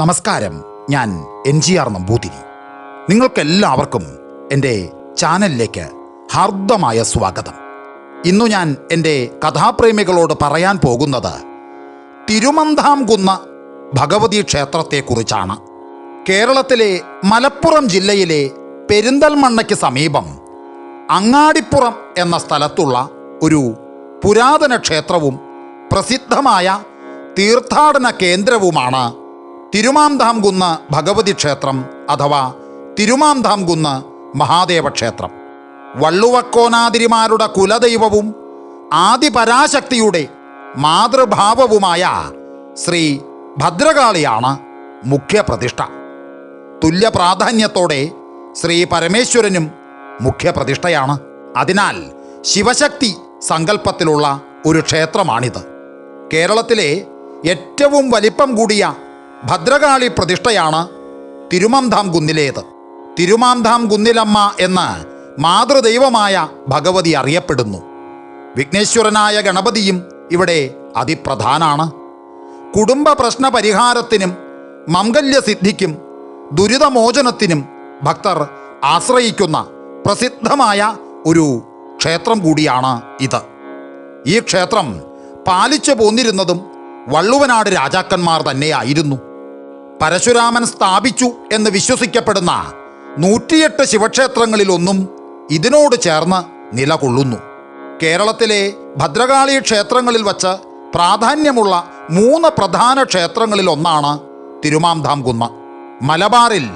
നമസ്കാരം. ഞാൻ N G R Namboothiri. നിങ്ങൾക്കെല്ലാവർക്കും എന്റെ ചാനലിലേക്ക് ഹാർദമായ സ്വാഗതം. ഇന്നു ഞാൻ എന്റെ കഥാപ്രേമികളോട് പറയാൻ പോകുന്നത് തിരുമന്താംകുന്ന ഭഗവതി ക്ഷേത്രത്തെക്കുറിച്ചാണ്. കേരളത്തിലെ മലപ്പുറം ജില്ലയിലെ പെരിന്തൽമണ്ണയ്ക്ക് സമീപം അങ്ങാടിപ്പുറം എന്ന സ്ഥലത്തുള്ള ഒരു പുരാതന ക്ഷേത്രവും പ്രസിദ്ധമായ തീർത്ഥാടന കേന്ദ്രവുമാണ് തിരുമാന്താംകുന്ന് ഭഗവതി ക്ഷേത്രം അഥവാ തിരുമാന്താംകുന്ന് മഹാദേവ ക്ഷേത്രം. വള്ളുവക്കോനാതിരിമാരുടെ കുലദൈവവും ആദിപരാശക്തിയുടെ മാതൃഭാവവുമായ ശ്രീ ഭദ്രകാളിയാണ് മുഖ്യപ്രതിഷ്ഠ. തുല്യ പ്രാധാന്യത്തോടെ ശ്രീ പരമേശ്വരനും മുഖ്യപ്രതിഷ്ഠയാണ്. അതിനാൽ ശിവശക്തി സങ്കല്പത്തിലുള്ള ഒരു ക്ഷേത്രമാണിത്. കേരളത്തിലെ ഏറ്റവും വലിപ്പം കൂടിയ ഭദ്രകാളി പ്രതിഷ്ഠയാണ് തിരുമന്താം കുന്നിലേത്. തിരുമാന്താം കുന്നിലമ്മ എന്ന് മാതൃദൈവമായ ഭഗവതി അറിയപ്പെടുന്നു. വിഘ്നേശ്വരനായ ഗണപതിയും ഇവിടെ അതിപ്രധാനാണ്. കുടുംബ പ്രശ്ന പരിഹാരത്തിനും മംഗല്യസിദ്ധിക്കും ദുരിതമോചനത്തിനും ഭക്തർ ആശ്രയിക്കുന്ന പ്രസിദ്ധമായ ഒരു ക്ഷേത്രം കൂടിയാണ് ഇത്. ഈ ക്ഷേത്രം പാലിച്ചു പോന്നിരുന്നതും വള്ളുവനാട് രാജാക്കന്മാർ തന്നെയായിരുന്നു. പരശുരാമൻ സ്ഥാപിച്ചു എന്ന് വിശ്വസിക്കപ്പെടുന്ന നൂറ്റിയെട്ട് ശിവക്ഷേത്രങ്ങളിലൊന്നും ഇതിനോട് ചേർന്ന് നിലകൊള്ളുന്നു. കേരളത്തിലെ ഭദ്രകാളി ക്ഷേത്രങ്ങളിൽ വച്ച് പ്രാധാന്യമുള്ള മൂന്ന് പ്രധാന ക്ഷേത്രങ്ങളിലൊന്നാണ് തിരുമാംധാം കുന്ന് മലബാറിൽ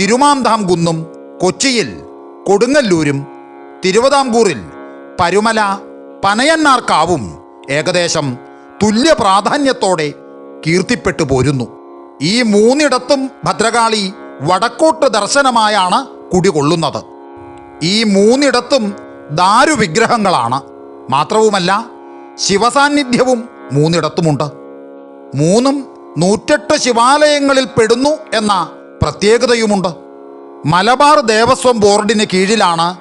തിരുമാന്താം കുന്നും കൊച്ചിയിൽ കൊടുങ്ങല്ലൂരും തിരുവിതാംകൂറിൽ പരുമല പനയന്നാർക്കാവും ഏകദേശം തുല്യ പ്രാധാന്യത്തോടെ കീർത്തിപ്പെട്ടു പോരുന്നു. ഈ മൂന്നിടത്തും ഭദ്രകാളി വടക്കോട്ട് ദർശനമായാണ് കുടികൊള്ളുന്നത്. ഈ മൂന്നിടത്തും ദാരുവിഗ്രഹങ്ങളാണ്. മാത്രവുമല്ല ശിവസാന്നിധ്യവും മൂന്നിടത്തുമുണ്ട്. മൂന്നും നൂറ്റെട്ട് ശിവാലയങ്ങളിൽ പെടുന്നു എന്ന പ്രത്യേകതയുമുണ്ട്. മലബാർ ദേവസ്വം ബോർഡിന് കീഴിലാണ്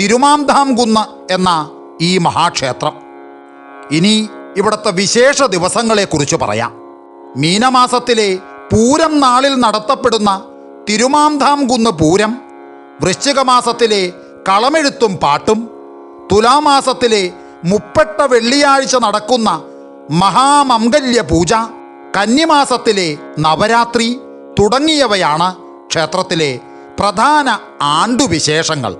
തിരുമാന്താംകുന്ന് എന്ന ഈ മഹാക്ഷേത്രം. ഇനി ഇവിടുത്തെ വിശേഷ ദിവസങ്ങളെക്കുറിച്ച് പറയാം. മീനമാസത്തിലെ പൂരം നാളിൽ നടത്തപ്പെടുന്ന തിരുമാന്താംകുന്ന് പൂരം വൃശ്ചികമാസത്തിലെ കളമെഴുത്തും പാട്ടും തുലാമാസത്തിലെ മുപ്പട്ട വെള്ളിയാഴ്ച നടക്കുന്ന മഹാമംഗല്യ പൂജ കന്നിമാസത്തിലെ നവരാത്രി തുടങ്ങിയവയാണ് ക്ഷേത്രത്തിലെ പ്രധാന ആണ്ടുവിശേഷങ്ങൾ.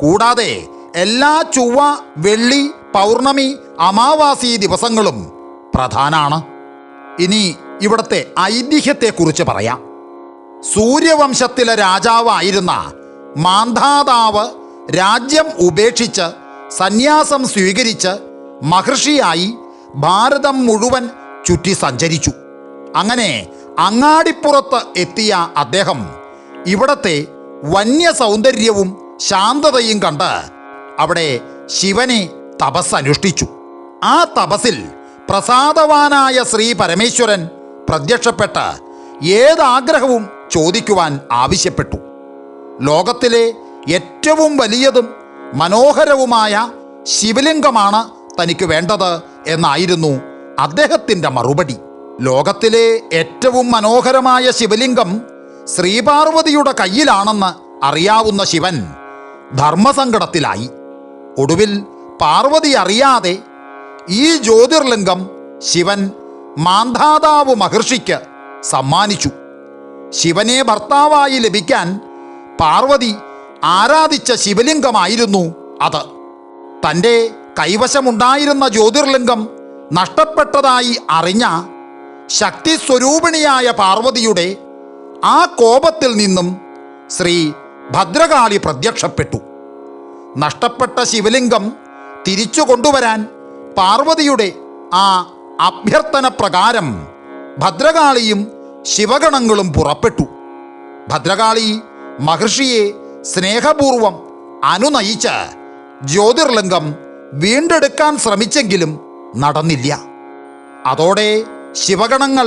കൂടാതെ എല്ലാ ചൊവ്വ വെള്ളി പൗർണമി അമാവാസി ദിവസങ്ങളും പ്രധാനമാണ് ഇനി ഇവിടുത്തെ ഐതിഹ്യത്തെക്കുറിച്ച് പറയാം. സൂര്യവംശത്തിലെ രാജാവായിരുന്ന മാന്ധാതാവ് രാജ്യം ഉപേക്ഷിച്ച് സന്യാസം സ്വീകരിച്ച് മഹർഷിയായി ഭാരതം മുഴുവൻ ചുറ്റി സഞ്ചരിച്ചു. അങ്ങനെ അങ്ങാടിപ്പുറത്ത് എത്തിയ അദ്ദേഹം ഇവിടത്തെ വന്യ സൗന്ദര്യവും ശാന്തതയും കണ്ട് അവിടെ ശിവനെ തപസ് അനുഷ്ഠിച്ചു ആ തപസിൽ പ്രസാദവാനായ ശ്രീ പരമേശ്വരൻ പ്രത്യക്ഷപ്പെട്ട് ഏതാഗ്രഹവും ചോദിക്കുവാൻ ആവശ്യപ്പെട്ടു. ലോകത്തിലെ ഏറ്റവും വലിയതും മനോഹരവുമായ ശിവലിംഗമാണ് തനിക്ക് വേണ്ടത് എന്നായിരുന്നു അദ്ദേഹത്തിന്റെ മറുപടി. ലോകത്തിലെ ഏറ്റവും മനോഹരമായ ശിവലിംഗം ശ്രീപാർവതിയുടെ കയ്യിലാണെന്ന് അറിയാവുന്ന ശിവൻ ധർമ്മസങ്കടത്തിലായി. ഒടുവിൽ പാർവതി അറിയാതെ ഈ ജ്യോതിർലിംഗം ശിവൻ മാന്ധാതാവ് മഹർഷിക്ക് സമ്മാനിച്ചു. ശിവനെ ഭർത്താവായി ലഭിക്കാൻ പാർവതി ആരാധിച്ച ശിവലിംഗമായിരുന്നു അത്. തന്റെ കൈവശമുണ്ടായിരുന്ന ജ്യോതിർലിംഗം നഷ്ടപ്പെട്ടതായി അറിഞ്ഞ ശക്തി സ്വരൂപിണിയായ പാർവതിയുടെ ആ കോപത്തിൽ നിന്നും ശ്രീ ഭദ്രകാളി പ്രത്യക്ഷപ്പെട്ടു. നഷ്ടപ്പെട്ട ശിവലിംഗം തിരിച്ചു കൊണ്ടുവരാൻ പാർവതിയുടെ ആ അഭ്യർത്ഥന പ്രകാരം ഭദ്രകാളിയും ശിവഗണങ്ങളും പുറപ്പെട്ടു. ഭദ്രകാളി മഹർഷിയെ സ്നേഹപൂർവം അനുനയിച്ച് ജ്യോതിർലിംഗം വീണ്ടെടുക്കാൻ ശ്രമിച്ചെങ്കിലും നടന്നില്ല. അതോടെ ശിവഗണങ്ങൾ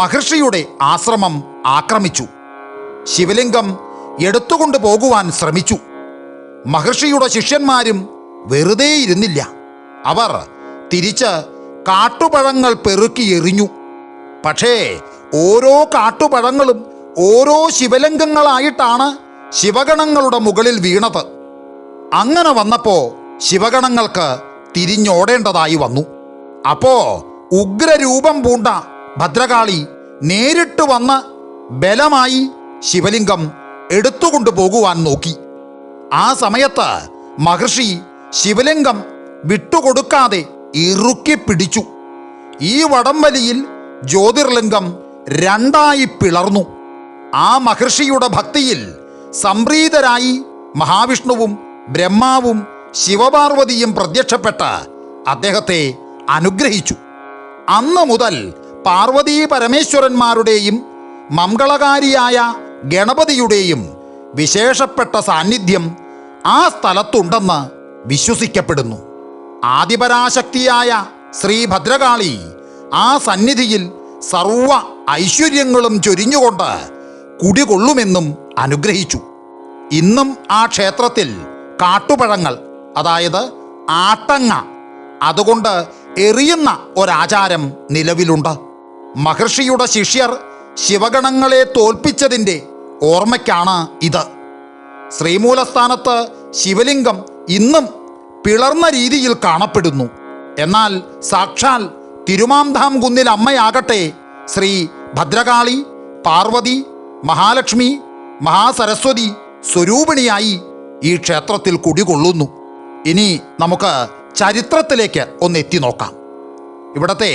മഹർഷിയുടെ ആശ്രമം ആക്രമിച്ചു. ശിവലിംഗം എടുത്തുകൊണ്ടു പോകുവാൻ ശ്രമിച്ചു. മഹർഷിയുടെ ശിഷ്യന്മാരും വെറുതെ ഇരുന്നില്ല അവർ തിരിച്ച് കാട്ടുപഴങ്ങൾ പെറുക്കി എറിഞ്ഞു. പക്ഷേ ഓരോ കാട്ടുപഴങ്ങളും ഓരോ ശിവലിംഗങ്ങളായിട്ടാണ് ശിവഗണങ്ങളുടെ മുകളിൽ വീണത്. അങ്ങനെ വന്നപ്പോ ശിവഗണങ്ങൾക്ക് തിരിഞ്ഞോടേണ്ടതായി വന്നു. അപ്പോ ഉഗ്രരൂപം പൂണ്ട ഭദ്രകാളി നേരിട്ട് വന്ന് ബലമായി ശിവലിംഗം എടുത്തുകൊണ്ടു പോകുവാൻ നോക്കി. ആ സമയത്ത് മഹർഷി ശിവലിംഗം വിട്ടുകൊടുക്കാതെ ഇറുക്കി പിടിച്ചു. ഈ വടംവലിയിൽ ജ്യോതിർലിംഗം രണ്ടായി പിളർന്നു. ആ മഹർഷിയുടെ ഭക്തിയിൽ സംപ്രീതരായി മഹാവിഷ്ണുവും ബ്രഹ്മാവും ശിവപാർവതിയും പ്രത്യക്ഷപ്പെട്ട് അദ്ദേഹത്തെ അനുഗ്രഹിച്ചു. അന്ന് മുതൽ പാർവതീ പരമേശ്വരന്മാരുടെയും മംഗളകാരിയായ ഗണപതിയുടെയും വിശേഷപ്പെട്ട സാന്നിധ്യം ആ സ്ഥലത്തുണ്ടെന്ന് വിശ്വസിക്കപ്പെടുന്നു. ആദിപരാശക്തിയായ ശ്രീ ഭദ്രകാളി ആ സന്നിധിയിൽ സർവ ഐശ്വര്യങ്ങളും ചൊരിഞ്ഞുകൊണ്ട് കുടികൊള്ളുമെന്നും അനുഗ്രഹിച്ചു. ഇന്നും ആ ക്ഷേത്രത്തിൽ കാട്ടുപഴങ്ങൾ അതായത് ആട്ടങ്ങ അതുകൊണ്ട് എറിയുന്ന ഒരാചാരം നിലവിലുണ്ട്. മഹർഷിയുടെ ശിഷ്യർ ശിവഗണങ്ങളെ തോൽപ്പിച്ചതിന്റെ ഓർമ്മയ്ക്കാണ് ഇത്. ശ്രീമൂലസ്ഥാനത്ത് ശിവലിംഗം ഇന്നും പിളർന്ന രീതിയിൽ കാണപ്പെടുന്നു. എന്നാൽ സാക്ഷാൽ തിരുമാംധാം കുന്നിൽ അമ്മയാകട്ടെ ശ്രീ ഭദ്രകാളി പാർവതി മഹാലക്ഷ്മി മഹാസരസ്വതി സ്വരൂപിണിയായി ഈ ക്ഷേത്രത്തിൽ കുടികൊള്ളുന്നു. ഇനി നമുക്ക് ചരിത്രത്തിലേക്ക് ഒന്ന് എത്തി നോക്കാം. ഇവിടത്തെ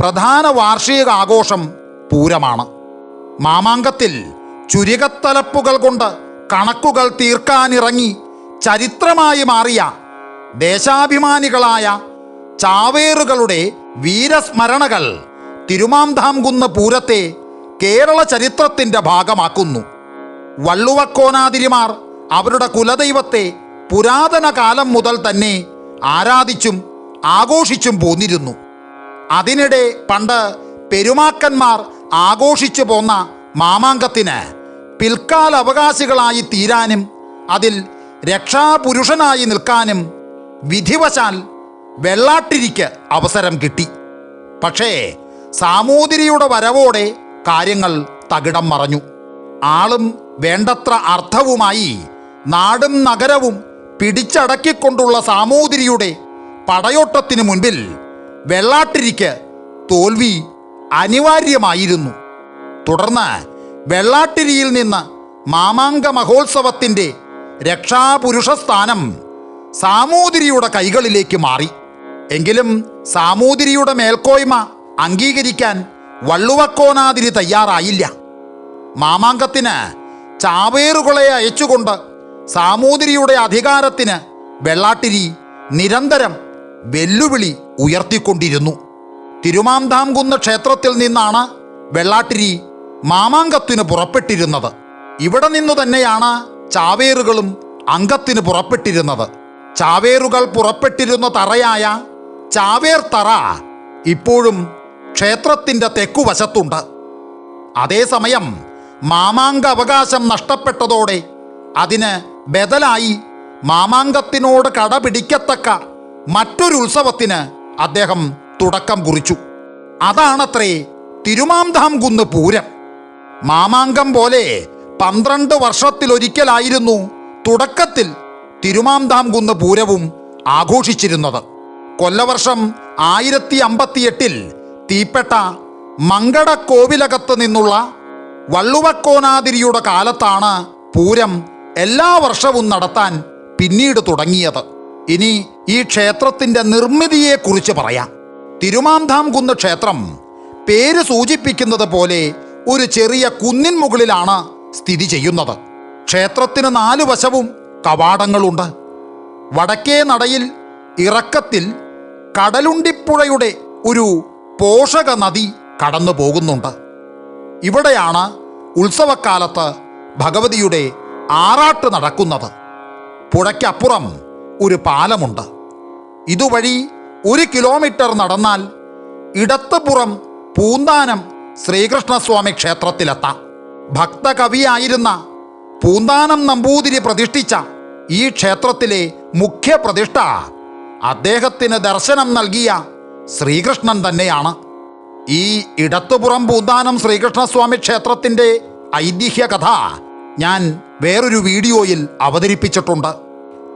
പ്രധാന വാർഷിക ആഘോഷം പൂരമാണ്. മാമാങ്കത്തിൽ ചുരികത്തലപ്പുകൾ കൊണ്ട് കണക്കുകൾ തീർക്കാനിറങ്ങി ചരിത്രമായി മാറിയ ദേശാഭിമാനികളായ ചാവേറുകളുടെ വീരസ്മരണകൾ തിരുമാംധാംകുന്ന് പൂരത്തെ കേരള ചരിത്രത്തിന്റെ ഭാഗമാക്കുന്നു. വള്ളുവക്കോനാതിരിമാർ അവരുടെ കുലദൈവത്തെ പുരാതന കാലം മുതൽ തന്നെ ആരാധിച്ചും ആഘോഷിച്ചും പോന്നിരുന്നു. അതിനിടെ പണ്ട് പെരുമാക്കന്മാർ ആഘോഷിച്ചു പോന്ന മാമാങ്കത്തിന് പിൽക്കാല അവകാശികളായി തീരാനും അതിൽ രക്ഷാപുരുഷനായി നിൽക്കാനും വിധിവശാൽ വെള്ളാട്ടിരിക്ക് അവസരം കിട്ടി. പക്ഷേ സാമൂതിരിയുടെ വരവോടെ കാര്യങ്ങൾ തകിടം മറഞ്ഞു. ആളും വേണ്ടത്ര അർത്ഥവുമായി നാടും നഗരവും പിടിച്ചടക്കിക്കൊണ്ടുള്ള സാമൂതിരിയുടെ പടയോട്ടത്തിനു മുൻപിൽ വെള്ളാട്ടിരിക്ക് തോൽവി അനിവാര്യമായിരുന്നു. തുടർന്ന് വെള്ളാട്ടിരിയിൽ നിന്ന് മാമാങ്ക മഹോത്സവത്തിന്റെ രക്ഷാപുരുഷ സ്ഥാനം സാമൂതിരിയുടെ കൈകളിലേക്ക് മാറി. എങ്കിലും സാമൂതിരിയുടെ മേൽക്കോയ്മ അംഗീകരിക്കാൻ വള്ളുവക്കോനാതിരി തയ്യാറായില്ല. മാമാങ്കത്തിന് ചാവേറുകളെ അയച്ചുകൊണ്ട് സാമൂതിരിയുടെ അധികാരത്തിന് വെള്ളാട്ടിരി നിരന്തരം വെല്ലുവിളി ഉയർത്തിക്കൊണ്ടിരുന്നു. തിരുമാന്താംകുന്ന് ക്ഷേത്രത്തിൽ നിന്നാണ് വെള്ളാട്ടിരി മാമാങ്കത്തിന് പുറപ്പെട്ടിരുന്നത്. ഇവിടെ നിന്നു തന്നെയാണ് ചാവേറുകളും അംഗത്തിന് പുറപ്പെട്ടിരുന്നത്. ചാവേറുകൾ പുറപ്പെട്ടിരുന്ന തറയായ ചാവേർ തറ ഇപ്പോഴും ക്ഷേത്രത്തിന്റെ തെക്കുവശത്തുണ്ട്. അതേസമയം മാമാങ്ക അവകാശം നഷ്ടപ്പെട്ടതോടെ അതിന് ബദലായി മാമാങ്കത്തിനോട് കടപിടിക്കത്തക്ക മറ്റൊരു ഉത്സവത്തിന് അദ്ദേഹം തുടക്കം കുറിച്ചു. അതാണത്രേ തിരുമാന്താം കുന്ന് പൂരം. മാമാങ്കം പോലെ പന്ത്രണ്ട് വർഷത്തിലൊരിക്കലായിരുന്നു തുടക്കത്തിൽ തിരുമാംധാം കുന്ന് പൂരവും ആഘോഷിച്ചിരുന്നത്. കൊല്ലവർഷം ആയിരത്തി അമ്പത്തിയെട്ടിൽ തീപ്പെട്ട മങ്കട കോവിലകത്ത് നിന്നുള്ള വള്ളുവക്കോനാതിരിയുടെ കാലത്താണ് പൂരം എല്ലാ വർഷവും നടത്താൻ പിന്നീട് തുടങ്ങിയത്. ഇനി ഈ ക്ഷേത്രത്തിന്റെ നിർമ്മിതിയെക്കുറിച്ച് പറയാം. തിരുമാന്താം കുന്ന് ക്ഷേത്രം പേര് സൂചിപ്പിക്കുന്നത് പോലെ ഒരു ചെറിയ കുന്നിൻ മുകളിലാണ് സ്ഥിതി ചെയ്യുന്നത്. ക്ഷേത്രത്തിന് നാലു വശവും കവാടങ്ങളുണ്ട്. വടക്കേ നടയിൽ ഇറക്കത്തിൽ കടലുണ്ടിപ്പുഴയുടെ ഒരു പോഷക നദി കടന്നു പോകുന്നുണ്ട്. ഇവിടെയാണ് ഉത്സവക്കാലത്ത് ഭഗവതിയുടെ ആറാട്ട് നടക്കുന്നത്. പുഴയ്ക്കപ്പുറം ഒരു പാലമുണ്ട്. ഇതുവഴി ഒരു കിലോമീറ്റർ നടന്നാൽ ഇടത്തുപുറം പൂന്താനം ശ്രീകൃഷ്ണസ്വാമി ക്ഷേത്രത്തിലെത്താം. ഭക്തകവിയായിരുന്ന പൂന്താനം നമ്പൂതിരി പ്രതിഷ്ഠിച്ച ഈ ക്ഷേത്രത്തിലെ മുഖ്യ പ്രതിഷ്ഠ അദ്ദേഹത്തിന് ദർശനം നൽകിയ ശ്രീകൃഷ്ണൻ തന്നെയാണ്. ഈ ഇടത്തുപുറം പൂന്താനം ശ്രീകൃഷ്ണസ്വാമി ക്ഷേത്രത്തിന്റെ ഐതിഹ്യ കഥ ഞാൻ വേറൊരു വീഡിയോയിൽ അവതരിപ്പിച്ചിട്ടുണ്ട്.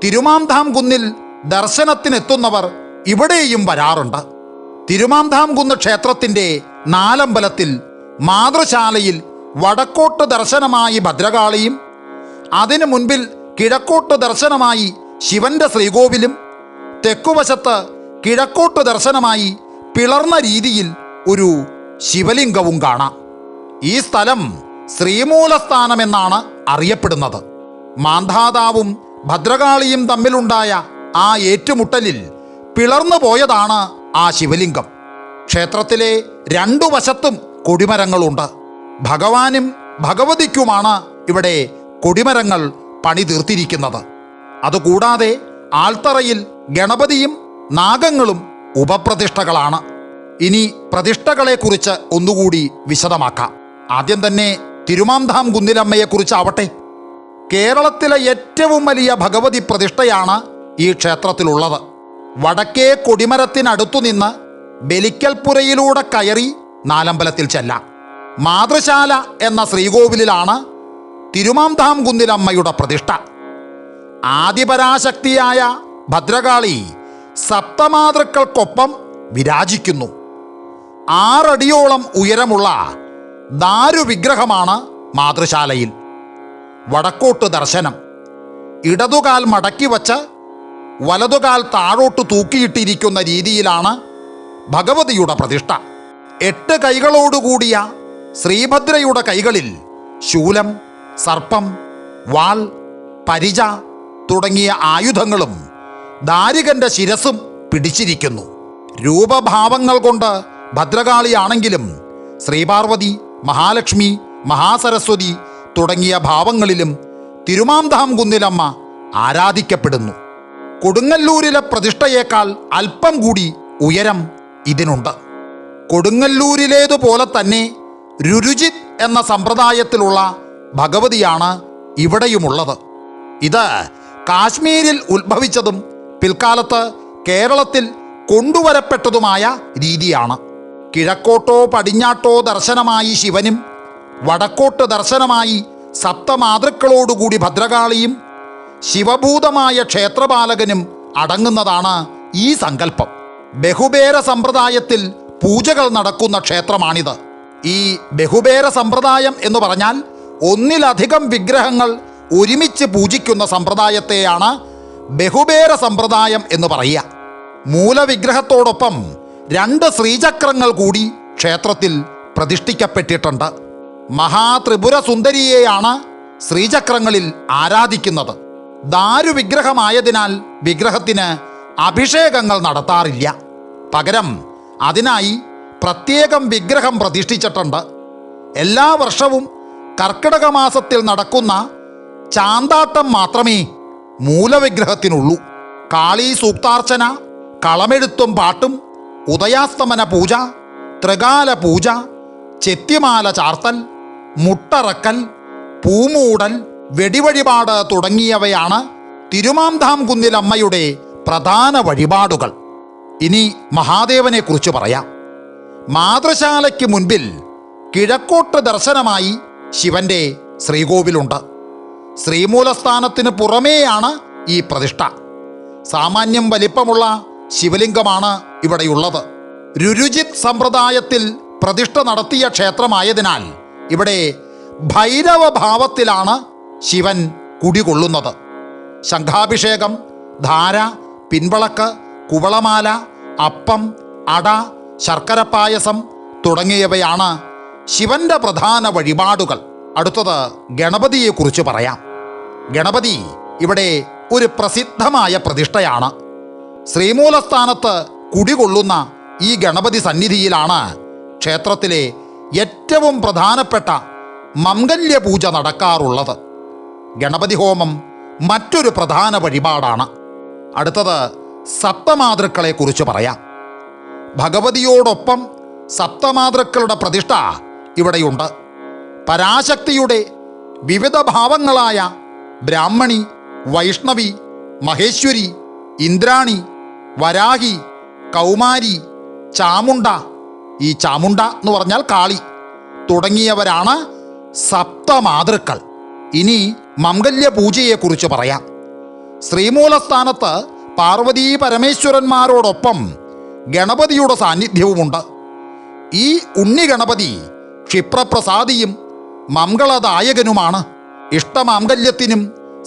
തിരുമാന്താം കുന്നിൽ ദർശനത്തിനെത്തുന്നവർ ഇവിടെയും വരാറുണ്ട്. തിരുമാന്താം കുന്ന് ക്ഷേത്രത്തിന്റെ നാലമ്പലത്തിൽ മാതൃശാലയിൽ വടക്കോട്ട് ദർശനമായി ഭദ്രകാളിയും അതിനു മുൻപിൽ കിഴക്കോട്ട് ദർശനമായി ശിവന്റെ ശ്രീകോവിലും തെക്കുവശത്ത് കിഴക്കോട്ട് ദർശനമായി പിളർന്ന രീതിയിൽ ഒരു ശിവലിംഗവും കാണാം. ഈ സ്ഥലം ശ്രീമൂലസ്ഥാനമെന്നാണ് അറിയപ്പെടുന്നത്. മാന്ധാതാവും ഭദ്രകാളിയും തമ്മിലുണ്ടായ ആ ഏറ്റുമുട്ടലിൽ പിളർന്നു പോയതാണ് ആ ശിവലിംഗം. ക്ഷേത്രത്തിലെ രണ്ടു വശത്തും കൊടിമരങ്ങളുണ്ട്. ഭഗവാനും ഭഗവതിക്കുമാണ് ഇവിടെ കൊടിമരങ്ങൾ പണി തീർത്തിരിക്കുന്നത്. അതുകൂടാതെ ആൽത്തറയിൽ ഗണപതിയും നാഗങ്ങളും ഉപപ്രതിഷ്ഠകളാണ്. ഇനി പ്രതിഷ്ഠകളെക്കുറിച്ച് ഒന്നുകൂടി വിശദമാക്കാം. ആദ്യം തന്നെ തിരുമാന്താം കുന്നിലമ്മയെക്കുറിച്ചാവട്ടെ കേരളത്തിലെ ഏറ്റവും വലിയ ഭഗവതി പ്രതിഷ്ഠയാണ് ഈ ക്ഷേത്രത്തിലുള്ളത്. വടക്കേ കൊടിമരത്തിനടുത്തു നിന്ന് ബലിക്കൽപ്പുരയിലൂടെ കയറി നാലമ്പലത്തിൽ ചെല്ലാം. മാതൃശാല എന്ന ശ്രീകോവിലിലാണ് തിരുമാംധാം കുന്നിലമ്മയുടെ പ്രതിഷ്ഠ. ആദിപരാശക്തിയായ ഭദ്രകാളി സപ്തമാതൃക്കൾക്കൊപ്പം വിരാജിക്കുന്നു. ആറടിയോളം ഉയരമുള്ള ദാരുവിഗ്രഹമാണ് മാതൃശാലയിൽ. വടക്കോട്ട് ദർശനം. ഇടതുകാൽ മടക്കി വച്ച് വലതുകാൽ താഴോട്ട് തൂക്കിയിട്ടിരിക്കുന്ന രീതിയിലാണ് ഭഗവതിയുടെ പ്രതിഷ്ഠ. എട്ട് കൈകളോടുകൂടിയ ശ്രീഭദ്രയുടെ കൈകളിൽ ശൂലം സർപ്പം വാൾ പരിച തുടങ്ങിയ ആയുധങ്ങളും ദാരികന്റെ ശിരസും പിടിച്ചിരിക്കുന്നു. രൂപഭാവങ്ങൾ കൊണ്ട് ഭദ്രകാളിയാണെങ്കിലും ശ്രീപാർവതി മഹാലക്ഷ്മി മഹാസരസ്വതി തുടങ്ങിയ ഭാവങ്ങളിലും തിരുമാന്താം കുന്നിലമ്മ ആരാധിക്കപ്പെടുന്നു. കൊടുങ്ങല്ലൂരിലെ പ്രതിഷ്ഠയേക്കാൾ അല്പം കൂടി ഉയരം ഇതിനുണ്ട്. കൊടുങ്ങല്ലൂരിലേതുപോലെ തന്നെ രുരുജിത് എന്ന സമ്പ്രദായത്തിലുള്ള ഭഗവതിയാണ് ഇവിടെയുമുള്ളത്. ഇത് കാശ്മീരിൽ ഉത്ഭവിച്ചതും പിൽക്കാലത്ത് കേരളത്തിൽ കൊണ്ടുവരപ്പെട്ടതുമായ രീതിയാണ്. കിഴക്കോട്ടോ പടിഞ്ഞാട്ടോ ദർശനമായി ശിവനും വടക്കോട്ട് ദർശനമായി സപ്തമാതൃക്കളോടുകൂടി ഭദ്രകാളിയും ശിവഭൂതമായ ക്ഷേത്രപാലകനും അടങ്ങുന്നതാണ് ഈ സങ്കല്പം. ബഹുബേര സമ്പ്രദായത്തിൽ പൂജകൾ നടക്കുന്ന ക്ഷേത്രമാണിത്. ഈ ബഹുബേര സമ്പ്രദായം എന്ന് പറഞ്ഞാൽ ഒന്നിലധികം വിഗ്രഹങ്ങൾ ഒരുമിച്ച് പൂജിക്കുന്ന സമ്പ്രദായത്തെയാണ് ബഹുബേര സമ്പ്രദായം എന്ന് പറയുക. മൂലവിഗ്രഹത്തോടൊപ്പം രണ്ട് ശ്രീചക്രങ്ങൾ കൂടി ക്ഷേത്രത്തിൽ പ്രതിഷ്ഠിക്കപ്പെട്ടിട്ടുണ്ട്. മഹാത്രിപുര സുന്ദരിയെയാണ് ശ്രീചക്രങ്ങളിൽ ആരാധിക്കുന്നത്. ദാരുവിഗ്രഹമായതിനാൽ വിഗ്രഹത്തിന് അഭിഷേകങ്ങൾ നടത്താറില്ല. പകരം അതിനായി പ്രത്യേകം വിഗ്രഹം പ്രതിഷ്ഠിച്ചിട്ടുണ്ട്. എല്ലാ വർഷവും കർക്കിടക മാസത്തിൽ നടക്കുന്ന ചാന്താട്ടം മാത്രമേ മൂലവിഗ്രഹത്തിനുള്ളൂ. കാളി സൂക്താർച്ചന കളമെഴുത്തും പാട്ടും ഉദയാസ്തമന പൂജ ത്രികാല പൂജ ചെത്തിമാല ചാർത്തൽ മുട്ടറക്കൽ പൂമൂടൽ വെടിവഴിപാട് തുടങ്ങിയവയാണ് തിരുമാംധാം കുന്നിലമ്മയുടെ പ്രധാന വഴിപാടുകൾ. ഇനി മഹാദേവനെക്കുറിച്ച് പറയാം. മാതൃശാലയ്ക്ക് മുൻപിൽ കിഴക്കോട്ട് ദർശനമായി ശിവന്റെ ശ്രീകോവിലുണ്ട്. ശ്രീമൂലസ്ഥാനത്തിന് പുറമേയാണ് ഈ പ്രതിഷ്ഠ. സാമാന്യം വലിപ്പമുള്ള ശിവലിംഗമാണ് ഇവിടെയുള്ളത്. രുരുജിത് സമ്പ്രദായത്തിൽ പ്രതിഷ്ഠ നടത്തിയ ക്ഷേത്രമായതിനാൽ ഇവിടെ ഭൈരവ ഭാവത്തിലാണ് ശിവൻ കുടികൊള്ളുന്നത്. ശംഖാഭിഷേകം ധാര പിൻവളക്ക് കുവളമാല അപ്പം അട ശർക്കര പായസം തുടങ്ങിയവയാണ് ശിവന്റെ പ്രധാന വഴിപാടുകൾ. അടുത്തത് ഗണപതിയെക്കുറിച്ച് പറയാം. ഗണപതി ഇവിടെ ഒരു പ്രസിദ്ധമായ പ്രതിഷ്ഠയാണ്. ശ്രീമൂലസ്ഥാനത്ത് കുടികൊള്ളുന്ന ഈ ഗണപതി സന്നിധിയിലാണ് ക്ഷേത്രത്തിലെ ഏറ്റവും പ്രധാനപ്പെട്ട മംഗല്യ പൂജ നടക്കാറുള്ളത്. ഗണപതി ഹോമം മറ്റൊരു പ്രധാന വഴിപാടാണ്. അടുത്തത് സപ്തമാതൃക്കളെക്കുറിച്ച് പറയാം. ഭഗവതിയോടൊപ്പം സപ്തമാതൃക്കളുടെ പ്രതിഷ്ഠ ഇവിടെയുണ്ട്. പരാശക്തിയുടെ വിവിധ ഭാവങ്ങളായ ബ്രാഹ്മണി വൈഷ്ണവി മഹേശ്വരി ഇന്ദ്രാണി വരാഹി കൗമാരി ചാമുണ്ട. ഈ ചാമുണ്ട എന്ന് പറഞ്ഞാൽ കാളി. തുടങ്ങിയവരാണ് സപ്തമാതൃക്കൾ. ഇനി മംഗല്യ പൂജയെക്കുറിച്ച് പറയാം. ശ്രീമൂലസ്ഥാനത്ത് പാർവതീ പരമേശ്വരന്മാരോടൊപ്പം ഗണപതിയുടെ സാന്നിധ്യവുമുണ്ട്. ഈ ഉണ്ണി ഗണപതി ക്ഷിപ്രപ്രസാദിയും മംഗളദായകനുമാണ്. ഇഷ്ടമാംഗല്യത്തിനും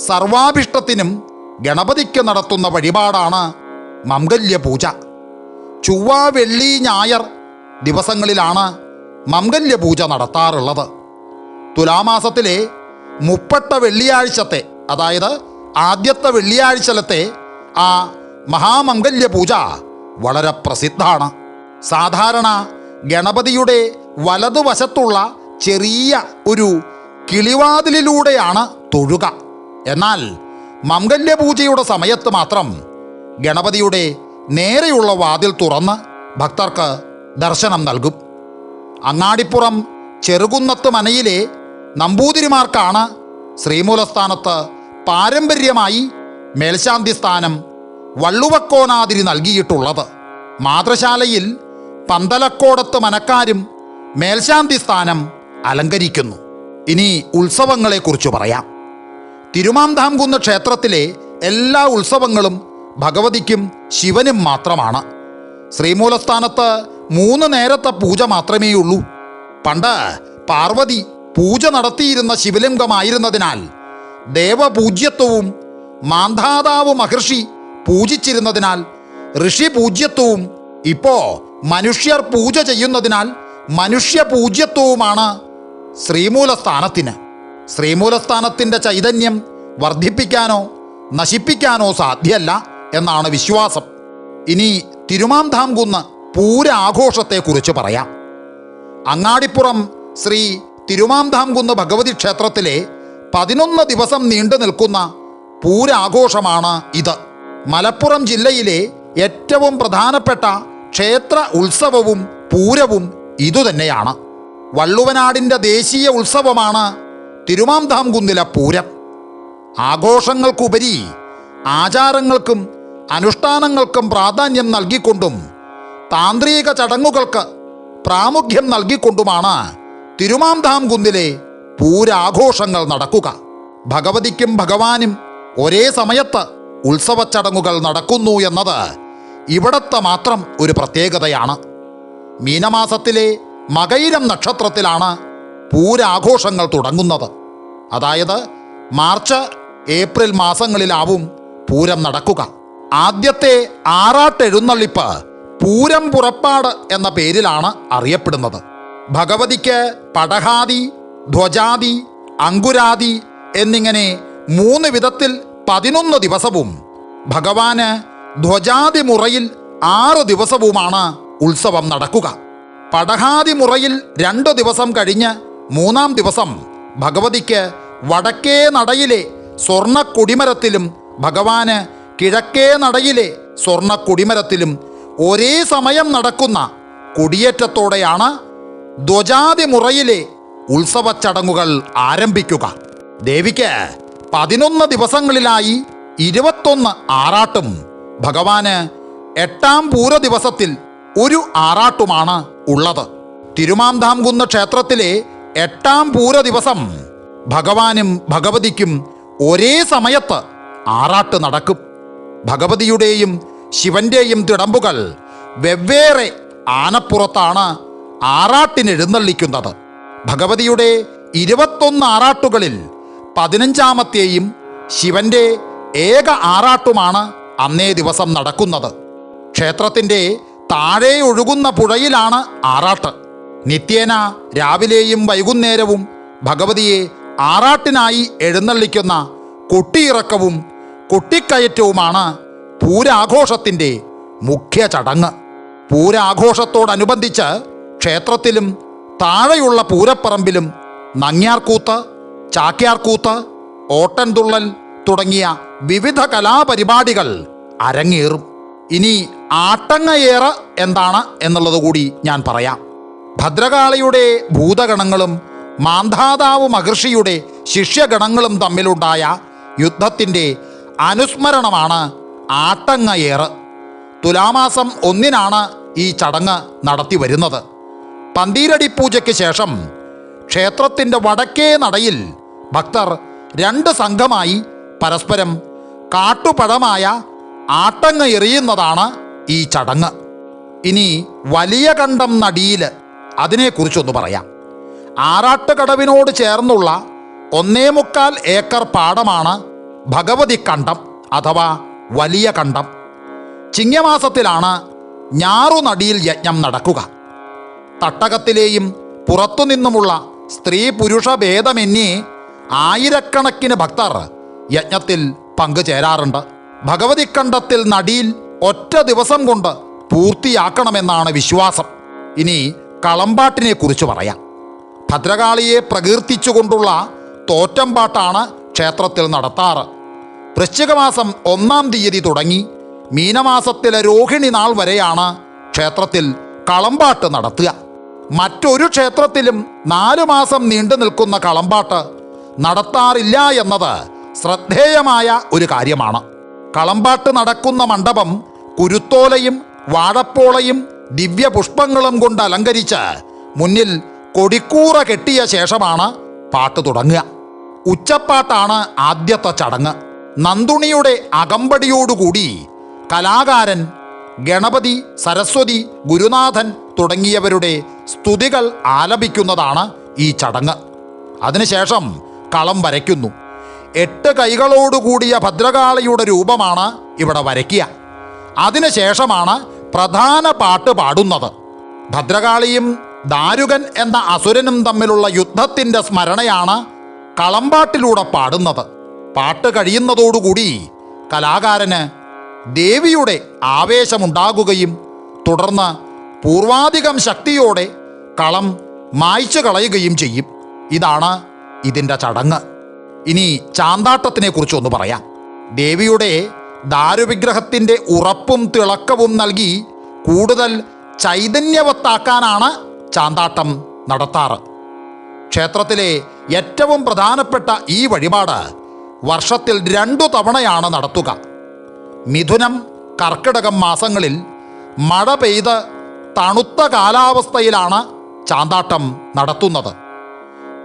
സർവാഭിഷ്ടത്തിനും ഗണപതിക്ക് നടത്തുന്ന വഴിപാടാണ് മംഗല്യപൂജ. ചൊവ്വ വെള്ളി ഞായർ ദിവസങ്ങളിലാണ് മംഗല്യപൂജ നടത്താറുള്ളത്. തുലാമാസത്തിലെ മുപ്പട്ട വെള്ളിയാഴ്ചത്തെ അതായത് ആദ്യത്തെ വെള്ളിയാഴ്ചത്തെ ആ മഹാമംഗല്യ പൂജ വളരെ പ്രസിദ്ധമാണ്. സാധാരണ ഗണപതിയുടെ വലതുവശത്തുള്ള ചെറിയ ഒരു കിളിവാതിലിലൂടെയാണ് തൊഴുക. എന്നാൽ മംഗല്യ പൂജയുടെ സമയത്ത് മാത്രം ഗണപതിയുടെ നേരെയുള്ള വാതിൽ തുറന്ന് ഭക്തർക്ക് ദർശനം നൽകും. അങ്ങാടിപ്പുറം ചെറുകുന്നത്ത് മനയിലെ നമ്പൂതിരിമാർക്കാണ് ശ്രീമൂലസ്ഥാനത്ത് പാരമ്പര്യമായി മേൽശാന്തി സ്ഥാനം വള്ളുവക്കോനാതിരി നൽകിയിട്ടുള്ളത്. മാതൃശാലയിൽ പന്തലക്കോടത്ത് മനക്കാരും മേൽശാന്തി സ്ഥാനം അലങ്കരിക്കുന്നു. ഇനി ഉത്സവങ്ങളെക്കുറിച്ച് പറയാം. തിരുമാന്താംകുന്ന് ക്ഷേത്രത്തിലെ എല്ലാ ഉത്സവങ്ങളും ഭഗവതിക്കും ശിവനും മാത്രമാണ്. ശ്രീമൂലസ്ഥാനത്ത് മൂന്ന് നേരത്തെ പൂജ മാത്രമേ ഉള്ളൂ പണ്ട് പാർവതി പൂജ നടത്തിയിരുന്ന ശിവലിംഗമായിരുന്നതിനാൽ ദേവപൂജ്യത്വവും മാന്ധാതാവ് മഹർഷി പൂജിച്ചിരുന്നതിനാൽ ഋഷി പൂജ്യത്വവും ഇപ്പോ മനുഷ്യർ പൂജ ചെയ്യുന്നതിനാൽ മനുഷ്യ പൂജ്യത്വവുമാണ് ശ്രീമൂലസ്ഥാനത്തിന്. ശ്രീമൂലസ്ഥാനത്തിന്റെ ചൈതന്യം വർദ്ധിപ്പിക്കാനോ നശിപ്പിക്കാനോ സാധ്യമല്ല എന്നാണ് വിശ്വാസം. ഇനി തിരുമാന്താംകുന്ന് പൂരാഘോഷത്തെക്കുറിച്ച് പറയാം. അങ്ങാടിപ്പുറം ശ്രീ തിരുമാന്താംകുന്ന് ഭഗവതി ക്ഷേത്രത്തിലെ പതിനൊന്ന് ദിവസം നീണ്ടു നിൽക്കുന്ന പൂരാഘോഷമാണ് ഇത്. മലപ്പുറം ജില്ലയിലെ ഏറ്റവും പ്രധാനപ്പെട്ട ക്ഷേത്ര ഉത്സവവും പൂരവും ഇതുതന്നെയാണ്. വള്ളുവനാടിന്റെ ദേശീയ ഉത്സവമാണ് തിരുമാന്താംകുന്നിലെ പൂരം. ആഘോഷങ്ങൾക്കുപരി ആചാരങ്ങൾക്കും അനുഷ്ഠാനങ്ങൾക്കും പ്രാധാന്യം നൽകിക്കൊണ്ടും താന്ത്രിക ചടങ്ങുകൾക്ക് പ്രാമുഖ്യം നൽകിക്കൊണ്ടുമാണ് തിരുമാന്താംകുന്നിലെ പൂരാഘോഷങ്ങൾ നടക്കുക. ഭഗവതിക്കും ഭഗവാനും ഒരേ സമയത്ത് ഉത്സവചടങ്ങുകൾ നടക്കുന്നു എന്നത് ഇവിടത്തെ മാത്രം ഒരു പ്രത്യേകതയാണ്. മീനമാസത്തിലെ മകയിരം നക്ഷത്രത്തിലാണ് പൂരാഘോഷങ്ങൾ തുടങ്ങുന്നത്. അതായത് മാർച്ച് ഏപ്രിൽ മാസങ്ങളിലാവും പൂരം നടക്കുക. ആദ്യത്തെ ആറാട്ടെഴുന്നള്ളിപ്പ് പൂരം പുറപ്പാട് എന്ന പേരിലാണ് അറിയപ്പെടുന്നത്. ഭഗവതിക്ക് പടഹാദി ധ്വജാദി അങ്കുരാദി എന്നിങ്ങനെ മൂന്ന് വിധത്തിൽ പതിനൊന്ന് ദിവസവും ഭഗവാന് ധ്വജാതി മുറയിൽ ആറ് ദിവസവുമാണ് ഉത്സവം നടക്കുക. പടഹാതി മുറയിൽ രണ്ടു ദിവസം കഴിഞ്ഞ് മൂന്നാം ദിവസം ഭഗവതിക്ക് വടക്കേ നടയിലെ സ്വർണ കൊടിമരത്തിലും ഭഗവാന് കിഴക്കേ നടയിലെ സ്വർണ കൊടിമരത്തിലും ഒരേ സമയം നടക്കുന്ന കുടിയേറ്റത്തോടെയാണ് ധ്വജാതി മുറയിലെ ഉത്സവ ചടങ്ങുകൾ ആരംഭിക്കുക. ദേവിക്ക് പതിനൊന്ന് ദിവസങ്ങളിലായി ഇരുപത്തൊന്ന് ആറാട്ടും ഭഗവാന് എട്ടാം പൂര ദിവസത്തിൽ ഒരു ആറാട്ടുമാണ് ഉള്ളത്. തിരുമാന്താംകുന്ന് ക്ഷേത്രത്തിലെ എട്ടാം പൂര ദിവസം ഭഗവാനും ഭഗവതിക്കും ഒരേ സമയത്ത് ആറാട്ട് നടക്കും. ഭഗവതിയുടെയും ശിവന്റെയും തിടമ്പുകൾ വെവ്വേറെ ആനപ്പുറത്താണ് ആറാട്ടിനെഴുന്നള്ളിക്കുന്നത്. ഭഗവതിയുടെ ഇരുപത്തൊന്ന് ആറാട്ടുകളിൽ പതിനഞ്ചാമത്തെയും ശിവന്റെ ഏക ആറാട്ടുമാണ് അന്നേ ദിവസം നടക്കുന്നത്. ക്ഷേത്രത്തിന്റെ താഴെ ഒഴുകുന്ന പുഴയിലാണ് ആറാട്ട്. നിത്യേന രാവിലെയും വൈകുന്നേരവും ഭഗവതിയെ ആറാട്ടിനായി എഴുന്നള്ളിക്കുന്ന കൊട്ടിയിറക്കവും കൊട്ടിക്കയറ്റവുമാണ് പൂരാഘോഷത്തിന്റെ മുഖ്യ ചടങ്ങ്. പൂരാഘോഷത്തോടനുബന്ധിച്ച് ക്ഷേത്രത്തിലും താഴെയുള്ള പൂരപ്പറമ്പിലും നങ്ങ്യാർകൂത്ത് ചാക്യാർകൂത്ത് ഓട്ടൻതുള്ളൽ തുടങ്ങിയ വിവിധ കലാപരിപാടികൾ അരങ്ങേറും. ഇനി ആട്ടങ്ങയേറ എന്താണ് എന്നുള്ളത് കൂടി ഞാൻ പറയാം. ഭദ്രകാളിയുടെ ഭൂതഗണങ്ങളും മാന്ധാതാവ് മഹർഷിയുടെ ശിഷ്യഗണങ്ങളും തമ്മിലുണ്ടായ യുദ്ധത്തിന്റെ അനുസ്മരണമാണ് ആട്ടങ്ങയേറ്. തുലാമാസം ഒന്നിനാണ് ഈ ചടങ്ങ് നടത്തി വരുന്നത്. പന്തീരടി പൂജയ്ക്ക് ശേഷം ക്ഷേത്രത്തിന്റെ വടക്കേ നടയിൽ ഭക്തർ രണ്ട് സംഘമായി പരസ്പരം കാട്ടുപഴമായ ആട്ടങ്ങ എറിയുന്നതാണ് ഈ ചടങ്ങ്. ഇനി വലിയ കണ്ടം നടിയിൽ അതിനെക്കുറിച്ചൊന്ന് പറയാം. ആറാട്ടുകടവിനോട് ചേർന്നുള്ള ഒന്നേ മുക്കാൽ ഏക്കർ പാടമാണ് ഭഗവതി കണ്ടം അഥവാ വലിയ കണ്ടം. ചിങ്ങമാസത്തിലാണ് ഞാറുനടിയിൽ യജ്ഞം നടക്കുക. തട്ടകത്തിലെയും പുറത്തുനിന്നുമുള്ള സ്ത്രീ പുരുഷ ഭേദമെന്നേ ആയിരക്കണക്കിന് ഭക്തർ യജ്ഞത്തിൽ പങ്കുചേരാറുണ്ട്. ഭഗവതിക്കണ്ടത്തിൽ നടിയിൽ ഒറ്റ ദിവസം കൊണ്ട് പൂർത്തിയാക്കണമെന്നാണ് വിശ്വാസം. ഇനി കളമ്പാട്ടിനെ കുറിച്ച് പറയാം. ഭദ്രകാളിയെ പ്രകീർത്തിച്ചുകൊണ്ടുള്ള തോറ്റമ്പാട്ടാണ് ക്ഷേത്രത്തിൽ നടത്താറ്. വൃശ്ചികമാസം ഒന്നാം തീയതി തുടങ്ങി മീനമാസത്തിലെ രോഹിണി നാൾ വരെയാണ് ക്ഷേത്രത്തിൽ കളമ്പാട്ട് നടത്തുക. മറ്റൊരു ക്ഷേത്രത്തിലും നാലു മാസം നീണ്ടു നിൽക്കുന്ന കളമ്പാട്ട് നടത്താറില്ല എന്നത് ശ്രദ്ധേയമായ ഒരു കാര്യമാണ്. കളമ്പാട്ട് നടക്കുന്ന മണ്ഡപം കുരുത്തോലയും വാഴപ്പോളയും ദിവ്യപുഷ്പങ്ങളും കൊണ്ട് അലങ്കരിച്ച് മുന്നിൽ കൊടിക്കൂറ കെട്ടിയ ശേഷമാണ് പാട്ട് തുടങ്ങുക. ഉച്ചപ്പാട്ടാണ് ആദ്യത്തെ ചടങ്ങ്. നന്ദുണിയുടെ അകമ്പടിയോടുകൂടി കലാകാരൻ ഗണപതി സരസ്വതി ഗുരുനാഥൻ തുടങ്ങിയവരുടെ സ്തുതികൾ ആലപിക്കുന്നതാണ് ഈ ചടങ്ങ്. അതിനുശേഷം കളം വരയ്ക്കുന്നു. എട്ട് കൈകളോടുകൂടിയ ഭദ്രകാളിയുടെ രൂപമാണ് ഇവിടെ വരയ്ക്കുക. അതിനുശേഷമാണ് പ്രധാന പാട്ട് പാടുന്നത്. ഭദ്രകാളിയും ദാരുകൻ എന്ന അസുരനും തമ്മിലുള്ള യുദ്ധത്തിന്റെ സ്മരണയാണ് കളമ്പാട്ടിലൂടെ പാടുന്നത്. പാട്ട് കഴിയുന്നതോടുകൂടി കലാകാരന് ദേവിയുടെ ആവേശമുണ്ടാകുകയും തുടർന്ന് പൂർവാധികം ശക്തിയോടെ കളം മായ്ച്ചു കളയുകയും ചെയ്യും. ഇതാണ് ഇതിന്റെ ചടങ്ങ്. ഇനി ചാന്താട്ടത്തിനെ കുറിച്ച് ഒന്ന് പറയാം. ദേവിയുടെ ദാരുവിഗ്രഹത്തിന്റെ ഉറപ്പും തിളക്കവും നൽകി കൂടുതൽ ചൈതന്യവത്താക്കാനാണ് ചാന്താട്ടം നടത്താറ്. ക്ഷേത്രത്തിലെ ഏറ്റവും പ്രധാനപ്പെട്ട ഈ വഴിപാട് വർഷത്തിൽ രണ്ടു തവണയാണ് നടത്തുക. മിഥുനം കർക്കിടകം മാസങ്ങളിൽ മഴ പെയ്ത് തണുത്ത കാലാവസ്ഥയിലാണ് ചാന്താട്ടം നടത്തുന്നത്.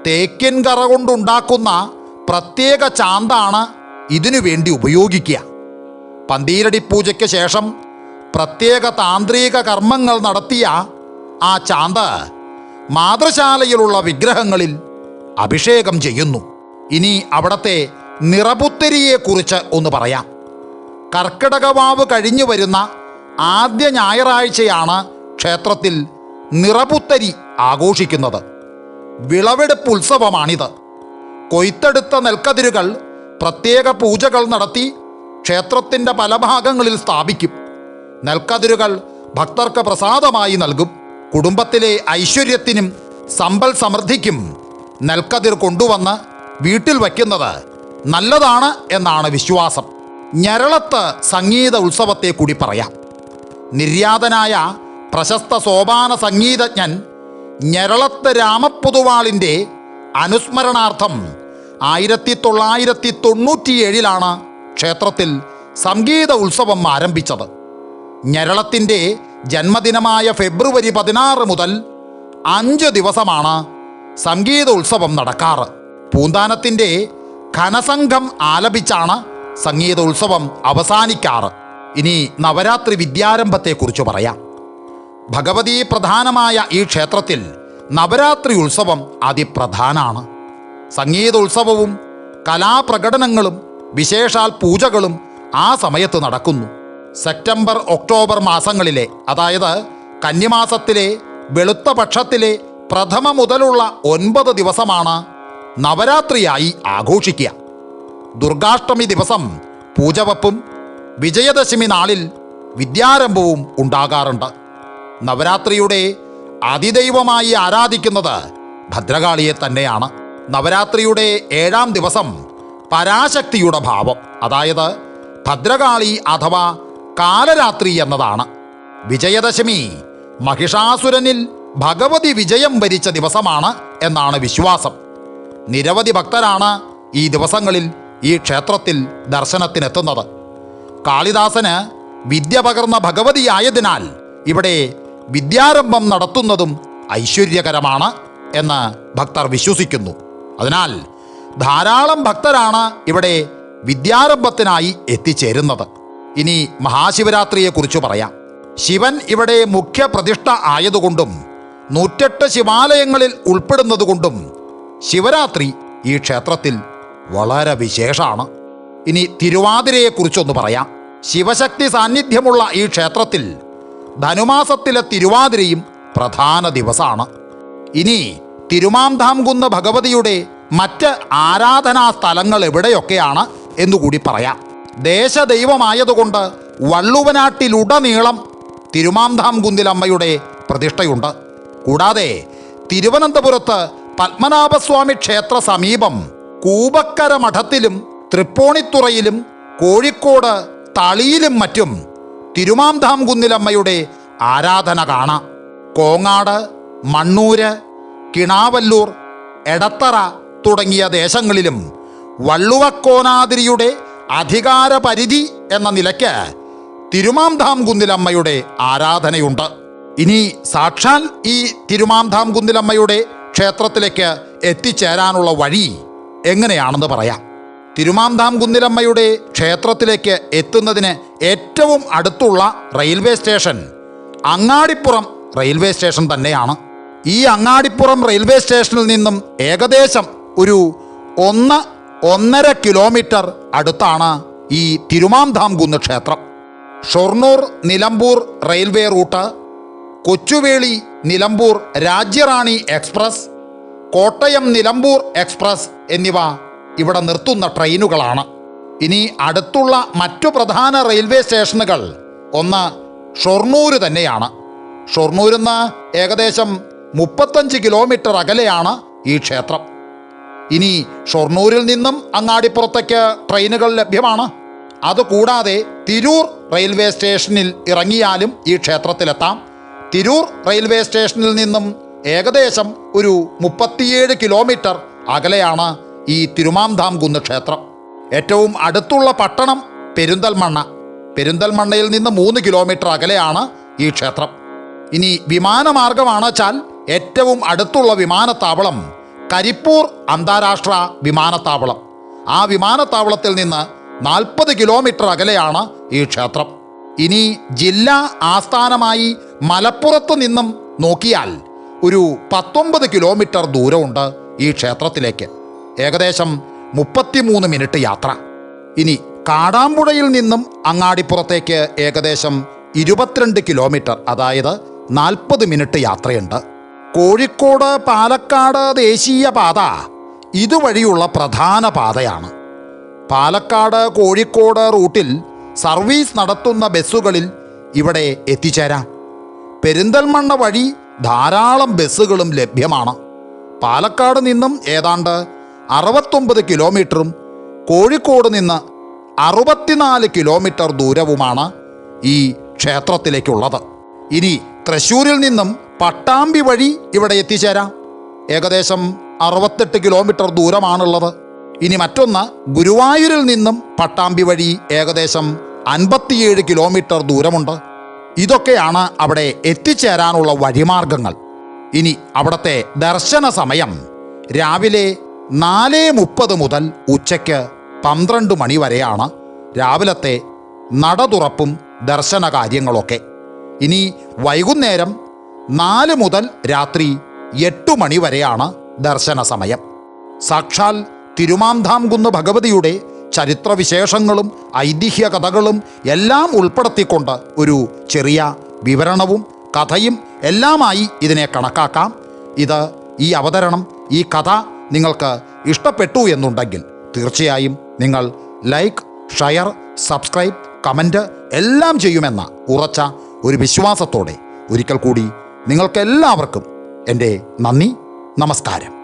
തേക്കിൻ കറ കൊണ്ടുണ്ടാക്കുന്ന പ്രത്യേക ചാന്താണ് ഇതിനു വേണ്ടി ഉപയോഗിക്കുക. പന്തീരടി പൂജയ്ക്ക് ശേഷം പ്രത്യേക താന്ത്രിക കർമ്മങ്ങൾ നടത്തിയ ആ ചാന്ത മാതൃശാലയിലുള്ള വിഗ്രഹങ്ങളിൽ അഭിഷേകം ചെയ്യുന്നു. ഇനി അവിടത്തെ നിറപുത്തരിയെക്കുറിച്ച് ഒന്ന് പറയാം. കർക്കിടകവാവ് കഴിഞ്ഞു വരുന്ന ആദ്യ ഞായറാഴ്ചയാണ് ക്ഷേത്രത്തിൽ നിറപുത്തരി ആഘോഷിക്കുന്നത്. വിളവെടുപ്പ് ഉത്സവമാണിത്. കൊയ്ത്തെടുത്ത നെൽക്കതിരുകൾ പ്രത്യേക പൂജകൾ നടത്തി ക്ഷേത്രത്തിന്റെ പല ഭാഗങ്ങളിൽ സ്ഥാപിക്കും. നെൽക്കതിരുകൾ ഭക്തർക്ക് പ്രസാദമായി നൽകും. കുടുംബത്തിലെ ഐശ്വര്യത്തിനും സമ്പൽ സമൃദ്ധിക്കും നെൽക്കതിർ കൊണ്ടുവന്ന് വീട്ടിൽ വയ്ക്കുന്നത് നല്ലതാണ് എന്നാണ് വിശ്വാസം. ഞരളത്ത് സംഗീത ഉത്സവത്തെ കൂടി പറയാം. നിര്യാതനായ പ്രശസ്ത സോപാന സംഗീതജ്ഞൻ ഞരളത്ത് രാമപ്പൊതുവാളിന്റെ അനുസ്മരണാർത്ഥം ആയിരത്തി തൊള്ളായിരത്തി തൊണ്ണൂറ്റിയേഴിലാണ് ക്ഷേത്രത്തിൽ സംഗീത ഉത്സവം ആരംഭിച്ചത്. ഞരളത്തിന്റെ ജന്മദിനമായ ഫെബ്രുവരി പതിനാറ് മുതൽ അഞ്ച് ദിവസമാണ് സംഗീത ഉത്സവം നടക്കാറ്. പൂന്താനത്തിന്റെ ഘനസംഘം ആലപിച്ചാണ് സംഗീത ഉത്സവം അവസാനിക്കാറ്. ഇനി നവരാത്രി വിദ്യാരംഭത്തെക്കുറിച്ച് പറയാം. ഭഗവതി പ്രധാനമായ ഈ ക്ഷേത്രത്തിൽ നവരാത്രി ഉത്സവം അതിപ്രധാനമാണ് സംഗീതോത്സവവും കലാപ്രകടനങ്ങളും വിശേഷാൽ പൂജകളും ആ സമയത്ത് നടക്കുന്നു. സെപ്റ്റംബർ ഒക്ടോബർ മാസങ്ങളിലെ അതായത് കന്നിമാസത്തിലെ വെളുത്ത പക്ഷത്തിലെ പ്രഥമ മുതലുള്ള ഒൻപത് ദിവസമാണ് നവരാത്രിയായി ആഘോഷിക്കുക. ദുർഗാഷ്ടമി ദിവസം പൂജവപ്പും വിജയദശമി നാളിൽ വിദ്യാരംഭവും ഉണ്ടാകാറുണ്ട്. നവരാത്രിയുടെ അതിദൈവമായി ആരാധിക്കുന്നത് ഭദ്രകാളിയെ തന്നെയാണ്. നവരാത്രിയുടെ ഏഴാം ദിവസം പരാശക്തിയുടെ ഭാവം. അതായത് ഭദ്രകാളി അഥവാ കാലരാത്രി എന്നതാണ്. വിജയദശമി മഹിഷാസുരനിൽ ഭഗവതി വിജയം വരിച്ച ദിവസമാണ് എന്നാണ് വിശ്വാസം. നിരവധി ഭക്തരാണ് ഈ ദിവസങ്ങളിൽ ഈ ക്ഷേത്രത്തിൽ ദർശനത്തിനെത്തുന്നത്. കാളിദാസന് വിദ്യ പകർന്ന ഭഗവതിയായതിനാൽ ഇവിടെ വിദ്യാരംഭം നടത്തുന്നതും ഐശ്വര്യകരമാണ് എന്ന് ഭക്തർ വിശ്വസിക്കുന്നു. അതിനാൽ ധാരാളം ഭക്തരാണ് ഇവിടെ വിദ്യാരംഭത്തിനായി എത്തിച്ചേരുന്നത്. ഇനി മഹാശിവരാത്രിയെക്കുറിച്ച് പറയാം. ശിവൻ ഇവിടെ മുഖ്യ പ്രതിഷ്ഠ ആയതുകൊണ്ടും നൂറ്റെട്ട് ശിവാലയങ്ങളിൽ ഉൾപ്പെടുന്നതുകൊണ്ടും ശിവരാത്രി ഈ ക്ഷേത്രത്തിൽ വളരെ വിശേഷമാണ്. ഇനി തിരുവാതിരയെക്കുറിച്ചൊന്ന് പറയാം. ശിവശക്തി സാന്നിധ്യമുള്ള ഈ ക്ഷേത്രത്തിൽ ധനുമാസത്തിലെ തിരുവാതിരയും പ്രധാന ദിവസമാണ്. ഇനി തിരുമാംധാംകുന്ന് ഭഗവതിയുടെ മറ്റ് ആരാധനാ സ്ഥലങ്ങൾ എവിടെയൊക്കെയാണ് എന്നുകൂടി പറയാം. ദേശദൈവമായതുകൊണ്ട് വള്ളുവനാട്ടിലുടനീളം തിരുമാംധാംകുന്നിലമ്മയുടെ പ്രതിഷ്ഠയുണ്ട്. കൂടാതെ തിരുവനന്തപുരത്ത് പത്മനാഭസ്വാമി ക്ഷേത്ര സമീപം കൂബക്കര മഠത്തിലും തൃപ്പൂണിത്തുറയിലും കോഴിക്കോട് തളിയിലും മറ്റും തിരുമാംധാംകുന്നിലമ്മയുടെ ആരാധന കാണാം. കോങ്ങാട് മണ്ണൂര് കിണാവല്ലൂർ എടത്തറ തുടങ്ങിയ ദേശങ്ങളിലും വള്ളുവക്കോനാതിരിയുടെ അധികാര പരിധി എന്ന നിലയ്ക്ക് തിരുമാംധാംകുന്നിലമ്മയുടെ ആരാധനയുണ്ട്. ഇനി സാക്ഷാൽ ഈ തിരുമാംധാംകുന്നിലമ്മയുടെ ക്ഷേത്രത്തിലേക്ക് എത്തിച്ചേരാനുള്ള വഴി എങ്ങനെയാണെന്ന് പറയാം. തിരുമാംധാംകുന്നിലമ്മയുടെ ക്ഷേത്രത്തിലേക്ക് എത്തുന്നതിന് ഏറ്റവും അടുത്തുള്ള railway station Angadipuram railway station തന്നെയാണ്. ഈ അങ്ങാടിപ്പുറം റെയിൽവേ സ്റ്റേഷനിൽ നിന്നും ഏകദേശം ഒരു ഒന്ന് ഒന്നര കിലോമീറ്റർ അടുത്താണ് ഈ തിരുമാന്താം കുന്ന് ക്ഷേത്രം. Shoranur Nilambur railway route Kochuveli Nilambur Rajya Rani express Kottayam Nilambur express എന്നിവ ഇവിടെ നിർത്തുന്ന ട്രെയിനുകളാണ്. ഇനി അടുത്തുള്ള മറ്റു പ്രധാന റെയിൽവേ സ്റ്റേഷനുകൾ ഒന്ന് ഷൊർണൂര് തന്നെയാണ്. ഷൊർണൂരിൽ നിന്ന് ഏകദേശം മുപ്പത്തഞ്ച് കിലോമീറ്റർ അകലെയാണ് ഈ ക്ഷേത്രം. ഇനി ഷൊർണൂരിൽ നിന്നും അങ്ങാടിപ്പുറത്തേക്ക് ട്രെയിനുകൾ ലഭ്യമാണ്. അതുകൂടാതെ തിരൂർ റെയിൽവേ സ്റ്റേഷനിൽ ഇറങ്ങിയാലും ഈ ക്ഷേത്രത്തിലെത്താം. തിരൂർ റെയിൽവേ സ്റ്റേഷനിൽ നിന്നും ഏകദേശം ഒരു മുപ്പത്തിയേഴ് കിലോമീറ്റർ അകലെയാണ് ഈ തിരുമാംധാം കുന്ന് ക്ഷേത്രം ഏറ്റവും അടുത്തുള്ള പട്ടണം പെരുന്തൽമണ്ണ. പെരുന്തൽമണ്ണയിൽ നിന്ന് മൂന്ന് കിലോമീറ്റർ അകലെയാണ് ഈ ക്ഷേത്രം. ഇനി വിമാനമാർഗമാണ് വെച്ചാൽ ഏറ്റവും അടുത്തുള്ള വിമാനത്താവളം കരിപ്പൂർ അന്താരാഷ്ട്ര വിമാനത്താവളം. ആ വിമാനത്താവളത്തിൽ നിന്ന് നാൽപ്പത് കിലോമീറ്റർ അകലെയാണ് ഈ ക്ഷേത്രം. ഇനി ജില്ലാ ആസ്ഥാനമായി മലപ്പുറത്ത് നിന്നും നോക്കിയാൽ ഒരു പത്തൊമ്പത് കിലോമീറ്റർ ദൂരമുണ്ട് ഈ ക്ഷേത്രത്തിലേക്ക്. ഏകദേശം മുപ്പത്തിമൂന്ന് മിനിറ്റ് യാത്ര. ഇനി കാടാമ്പുഴയിൽ നിന്നും അങ്ങാടിപ്പുറത്തേക്ക് ഏകദേശം ഇരുപത്തിരണ്ട് കിലോമീറ്റർ അതായത് നാൽപ്പത് മിനിറ്റ് യാത്രയുണ്ട്. കോഴിക്കോട് പാലക്കാട് ദേശീയ പാത ഇതുവഴിയുള്ള പ്രധാന പാതയാണ്. പാലക്കാട് കോഴിക്കോട് റൂട്ടിൽ സർവീസ് നടത്തുന്ന ബസ്സുകളിൽ ഇവിടെ എത്തിച്ചേരാം. പെരിന്തൽമണ്ണ വഴി ധാരാളം ബസ്സുകളും ലഭ്യമാണ്. പാലക്കാട് നിന്നും ഏതാണ്ട് അറുപത്തൊമ്പത് കിലോമീറ്ററും കോഴിക്കോട് നിന്ന് അറുപത്തിനാല് കിലോമീറ്റർ ദൂരവുമാണ് ഈ ക്ഷേത്രത്തിലേക്കുള്ളത്. ഇനി തൃശ്ശൂരിൽ നിന്നും പട്ടാമ്പി വഴി ഇവിടെ എത്തിച്ചേരാം. ഏകദേശം അറുപത്തെട്ട് കിലോമീറ്റർ ദൂരമാണുള്ളത്. ഇനി മറ്റൊന്ന് ഗുരുവായൂരിൽ നിന്നും പട്ടാമ്പി വഴി ഏകദേശം അൻപത്തിയേഴ് കിലോമീറ്റർ ദൂരമുണ്ട്. ഇതൊക്കെയാണ് അവിടെ എത്തിച്ചേരാനുള്ള വഴിമാർഗങ്ങൾ. ഇനി അവിടുത്തെ ദർശന സമയം. രാവിലെ നാല് മുപ്പത് മുതൽ ഉച്ചയ്ക്ക് പന്ത്രണ്ട് മണി വരെയാണ് രാവിലത്തെ നട തുറപ്പും ദർശന കാര്യങ്ങളൊക്കെ ഇനി വൈകുന്നേരം നാല് മുതൽ രാത്രി എട്ട് മണി വരെയാണ് ദർശന സമയം സാക്ഷാൽ തിരുമാന്താംകുന്ന് ഭഗവതിയുടെ ചരിത്രവിശേഷങ്ങളും ഐതിഹ്യ കഥകളും എല്ലാം ഉൾപ്പെടുത്തിക്കൊണ്ട് ഒരു ചെറിയ വിവരണവും കഥയും എല്ലാമായി ഇതിനെ കണക്കാക്കാം. ഇത് ഈ അവതരണം ഈ കഥ നിങ്ങൾക്ക് ഇഷ്ടപ്പെട്ടു എന്നുണ്ടെങ്കിൽ തീർച്ചയായും നിങ്ങൾ ലൈക്ക് ഷെയർ സബ്സ്ക്രൈബ് കമന്റ് എല്ലാം ചെയ്യുമെന്ന ഉറച്ച ഒരു വിശ്വാസത്തോടെ ഒരിക്കൽ കൂടി നിങ്ങൾക്കെല്ലാവർക്കും എന്റെ നന്ദി നമസ്കാരം.